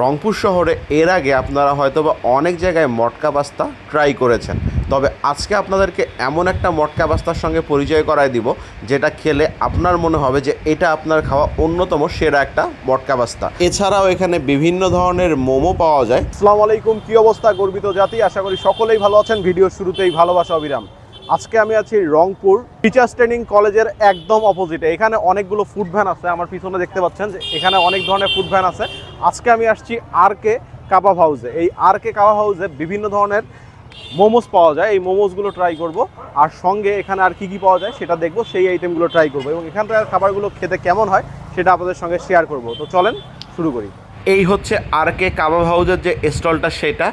রংপুর শহরে এর আগে আপনারা হয়তো বা অনেক জায়গায় মটকা পাস্তা ট্রাই করেছেন। তবে আজকে আপনাদেরকে এমন একটা মটকা বাস্তার সঙ্গে পরিচয় করায় দিব, যেটা খেলে আপনার মনে হবে যে এটা আপনার খাওয়া অন্যতম সেরা একটা মটকা বাস্তা এছাড়াও এখানে বিভিন্ন ধরনের মোমো পাওয়া যায়। আসসালামু আলাইকুম, কি অবস্থা গর্বিত জাতি? আশা করি সকলেই ভালো আছেন। ভিডিওর শুরুতেই ভালোবাসা, অবিরাম। আজকে আমি আছি রংপুর টিচার্স ট্রেনিং কলেজের একদম অপোজিটে এখানে অনেকগুলো ফুড ভ্যান আছে। আমার পিছনে দেখতে পাচ্ছেন যে এখানে অনেক ধরনের ফুড ভ্যান আছে। আজকে আমি আসছি আর কে কাবাব হাউসে এই আর কে কাবাব হাউসে বিভিন্ন ধরনের মোমোস পাওয়া যায়। এই মোমোসগুলো ট্রাই করব। আর সঙ্গে এখানে আর কি কি পাওয়া যায় সেটা দেখব। সেই আইটেমগুলো ট্রাই করব। এবং এখানকার খাবারগুলো খেতে কেমন হয় সেটা আপনাদের সঙ্গে শেয়ার করব। তো চলেন শুরু করি। এই হচ্ছে আর কে কাবাব হাউজের যে স্টলটা সেটা।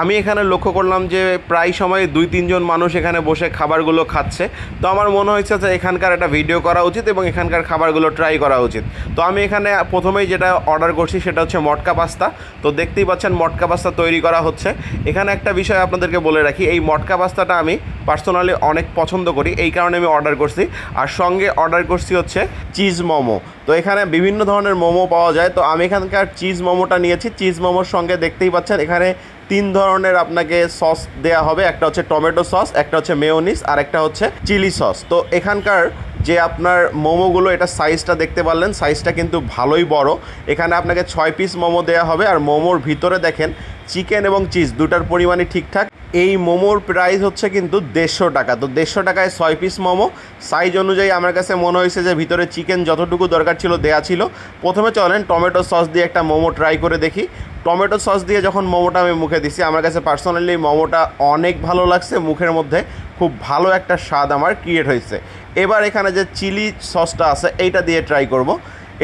আমি এখানে লক্ষ্য করলাম যে প্রায় সময় দুই, তিনজন মানুষ এখানে বসে খাবারগুলো খাচ্ছে। তো আমার মনে হয়েছে যে এখানকার একটা ভিডিও করা উচিত এবং এখানকার খাবারগুলো ট্রাই করা উচিত। তো আমি এখানে প্রথমেই যেটা অর্ডার করছি সেটা হচ্ছে মটকা পাস্তা। তো দেখতেই পাচ্ছেন মটকা পাস্তা তৈরি করা হচ্ছে। এখানে একটা বিষয় আপনাদেরকে বলে রাখি, এই মটকা পাস্তাটা আমি পার্সোনালি অনেক পছন্দ করি, এই কারণে আমি অর্ডার করছি। আর সঙ্গে অর্ডার করছি হচ্ছে চিজ মোমো। তো এখানে বিভিন্ন ধরনের মোমো পাওয়া যায়। তো আমি এখানকার চিজ মোমোটা নিয়েছি। চিজ মোমোর সঙ্গে দেখতেই পাচ্ছেন, এখানে তিন ধরনের আপনাকে সস দেয়া হবে। একটা হচ্ছে টমেটো সস, একটা হচ্ছে মেয়োনিস আর একটা হচ্ছে চিলি সস। তো এখানকার যে আপনার মোমোগুলো, এটা সাইজটা দেখতে পারলেন, সাইজটা কিন্তু ভালোই বড়। এখানে আপনাকে ছয় পিস মোমো দেওয়া হবে, আর মোমোর ভিতরে দেখেন, চিকেন এবং চিজ, দুটার পরিমাণই ঠিকঠাক। এই মোমোর প্রাইস হচ্ছে কিন্তু দেড়শো টাকা। তো দেড়শো টাকায় ছয় পিস মোমো। সাইজ অনুযায়ী আমার কাছে মনে হয়েছে যে ভিতরে চিকেন যতটুকু দরকার ছিল দেয়া ছিল। প্রথমে চলেন টমেটো সস দিয়ে একটা মোমো ট্রাই করে দেখি। টমেটো সস দিয়ে যখন মোমোটা আমি মুখে দিছি, আমার কাছে পার্সোনালি মোমোটা অনেক ভালো লাগছে। মুখের মধ্যে খুব ভালো একটা স্বাদ আমার ক্রিয়েট হয়েছে। এবার এখানে যে চিলি সসটা আছে, এইটা দিয়ে ট্রাই করব।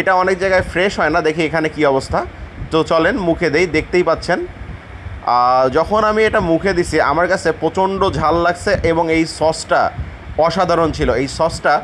এটা অনেক জায়গায় ফ্রেশ হয় না, দেখি এখানে কি অবস্থা। তো চলেন মুখে দেই, দেখতেই পাচ্ছেন। যখন আমি এটা মুখে দিছি, আমার কাছে প্রচণ্ড ঝাল লাগছে এবং এই সসটা অসাধারণ ছিল। এই সসটা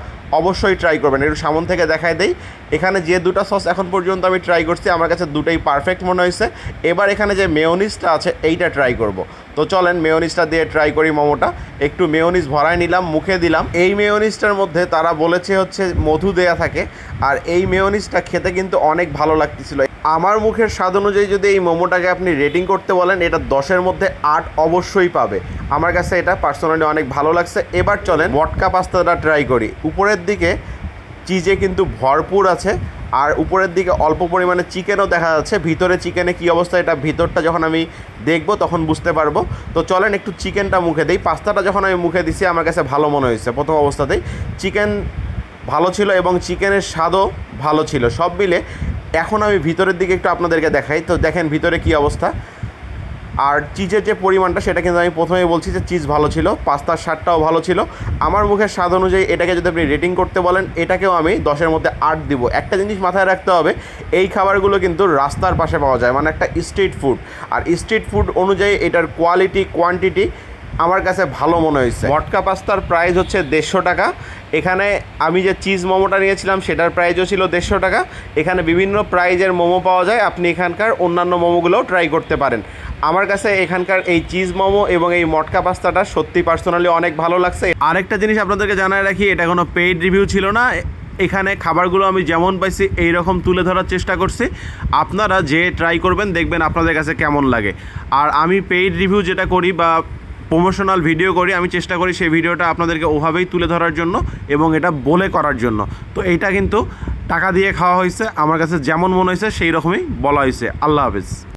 অবশ্যই ট্রাই করবেন। একটু সামন থেকে দেখাই দেই। এখানে যে দুটো সস এখন পর্যন্ত আমি ট্রাই করছি, আমার কাছে দুটোই পারফেক্ট মনে হয়েছে। এবার এখানে যে মেয়োনিজটা আছে, এইটা ট্রাই করব। তো চলেন মেয়োনিজটা দিয়ে ট্রাই করি মোমোটা। একটু মেয়োনিজ ভরাই নিলাম, মুখে দিলাম। এই মেয়োনিজটার মধ্যে তারা বলেছে হচ্ছে মধু দেয়া থাকে। আর এই মেয়োনিজটা খেতে কিন্তু অনেক ভালো লাগতেছিল। আমার মুখের স্বাদ অনুযায়ী যদি এই মোমোটাকে আপনি রেটিং করতে বলেন, এটা দশের মধ্যে আট অবশ্যই পাবে। আমার কাছে এটা পার্সোনালি অনেক ভালো লাগছে। এবার চলেন মটকা পাস্তাটা ট্রাই করি। উপরের দিকে চিজে কিন্তু ভরপুর আছে, আর উপরের দিকে অল্প পরিমাণে চিকেনও দেখা যাচ্ছে। ভিতরে চিকেনে কী অবস্থা, এটা ভিতরটা যখন আমি দেখব তখন বুঝতে পারব। তো চলেন একটু চিকেনটা মুখে দিই। পাস্তাটা যখন আমি মুখে দিছি, আমার কাছে ভালো মনে হয়েছে। প্রথম অবস্থাতেই চিকেন ভালো ছিল এবং চিকেনের স্বাদও ভালো ছিল। সব মিলে এখন আমি ভিতরের দিকে একটু আপনাদেরকে দেখাই। তো দেখেন ভিতরে কি অবস্থা। আর চিজের যে পরিমাণটা, সেটা কিন্তু আমি প্রথমেই বলছি যে চিজ ভালো ছিল, পাস্তার স্বাদটাও ভালো ছিল। আমার মুখের স্বাদ অনুযায়ী এটাকে যদি আপনি রেটিং করতে বলেন, এটাকেও আমি দশের মধ্যে আট দিব। একটা জিনিস মাথায় রাখতে হবে, এই খাবারগুলো কিন্তু রাস্তার পাশে পাওয়া যায় মানে একটা স্ট্রিট ফুড আর স্ট্রিট ফুড অনুযায়ী এটার কোয়ালিটি কোয়ান্টিটি আমার কাছে ভালো মনে হয়েছে। মটকা পাস্তার প্রাইস হচ্ছে দেড়শো টাকা। এখানে আমি যে চিজ মোমোটা নিয়েছিলাম, সেটার প্রাইসও ছিল দেড়শো টাকা। এখানে বিভিন্ন প্রাইজের মোমো পাওয়া যায়। আপনি এখানকার অন্যান্য মোমোগুলোও ট্রাই করতে পারেন। আমার কাছে এখানকার এই চিজ মোমো এবং এই মটকা পাস্তাটা সত্যি পার্সোনালি অনেক ভালো লাগছে। আরেকটা জিনিস আপনাদেরকে জানায় রাখি, এটা কোনো পেইড রিভিউ ছিল না। এখানে খাবারগুলো আমি যেমন পাইছি এই রকম তুলে ধরার চেষ্টা করছি। আপনারা যে ট্রাই করবেন, দেখবেন আপনাদের কাছে কেমন লাগে। আর আমি পেইড রিভিউ যেটা করি বা প্রমোশনাল ভিডিও করি, আমি চেষ্টা করি সেই ভিডিওটা আপনাদেরকে ওভাবেই তুলে ধরার জন্য এবং এটা বলে করার জন্য। তো এইটা কিন্তু টাকা দিয়ে খাওয়া হয়েছে, আমার কাছে যেমন মনে হয়েছে সেই রকমই বলা হয়েছে। আল্লাহ হাফিজ।